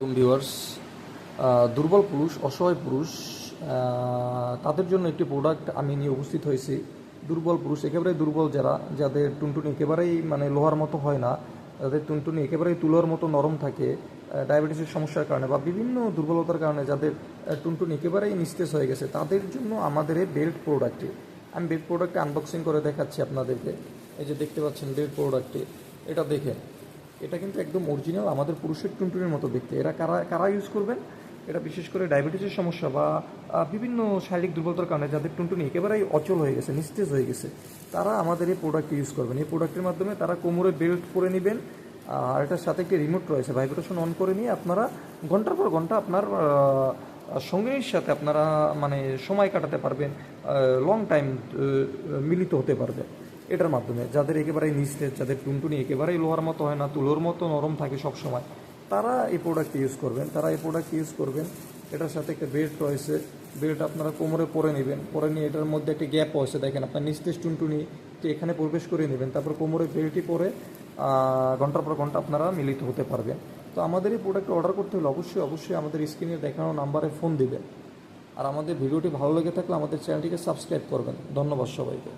Viewers দুর্বল পুরুষ, অসহায় পুরুষ তাদের জন্য একটি প্রোডাক্ট আমি নিয়ে উপস্থিত হয়েছি। দুর্বল পুরুষ একেবারে দুর্বল যারা, যাদের টুনটুনি একেবারেই মানে লোহার মতো হয় না যাদের টুনটুনি একেবারেই তুলোর মতো নরম থাকে ডায়াবেটিসের সমস্যার কারণে বা বিভিন্ন দুর্বলতার কারণে যাদের টুনটুনি একেবারেই নিস্তেজ হয়ে গেছে, তাদের জন্য আমাদের এই বেল্ট প্রোডাক্টটি আমি বেল্ট প্রোডাক্টটা আনবক্সিং করে দেখাচ্ছি আপনাদেরকে। এই যে দেখতে পাচ্ছেন বেল্ট প্রোডাক্টটি এটা দেখেন। এটা কিন্তু একদম অরিজিনাল আমাদের পুরুষের টুনটুনির মতো দেখতে। এরা কারা কারা ইউজ করবেন? এটা বিশেষ করে ডায়াবেটিসের সমস্যা বা বিভিন্ন শারীরিক দুর্বলতার কারণে যাদের টুনটুনি একেবারেই অচল হয়ে গেছে, নিস্তেজ হয়ে গেছে, তারা আমাদের এই প্রোডাক্ট ইউজ করবেন। এই প্রোডাক্টের মাধ্যমে তারা কোমরে বেল্ট পরে নেবেন, আর এটার সাথে একটি রিমোট রয়েছে ভাইব্রেশন অন করে নিয়ে আপনারা ঘণ্টার পর ঘণ্টা আপনার সঙ্গীর সাথে আপনারা মানে সময় কাটাতে পারবেন লং টাইম মিলিত হতে পারবেন। এটার মাধ্যমে, যাদের একেবারেই নিস্তেজ, যাদের টুনটুনি একেবারেই লোহার মতো হয় না, তুলোর মতো নরম থাকে সব সময় তারা এই প্রোডাক্ট ইউজ করবেন। তারা এই প্রোডাক্ট ইউজ করবেন, এটার সাথে একটা বেল্ট রয়েছে। বেল্ট আপনারা কোমরে পরে নেবেন। পরে নিয়ে এটার মধ্যে একটা গ্যাপ রয়েছে, দেখেন আপনার নিস্তেজ টুনটুনি, তো এখানে প্রবেশ করে নেবেন। তারপর কোমরে বেল্টটি পরে ঘণ্টার পর ঘণ্টা আপনারা মিলিত হতে পারবেন। তো আমাদের এই প্রোডাক্ট অর্ডার করতে হলে অবশ্যই অবশ্যই আমাদের স্ক্রিনে দেখানো নাম্বারে ফোন দিবেন। আর আমাদের ভিডিওটি ভালো লেগে থাকলে আমাদের চ্যানেলটিকে সাবস্ক্রাইব করবেন। ধন্যবাদ সবাইকে।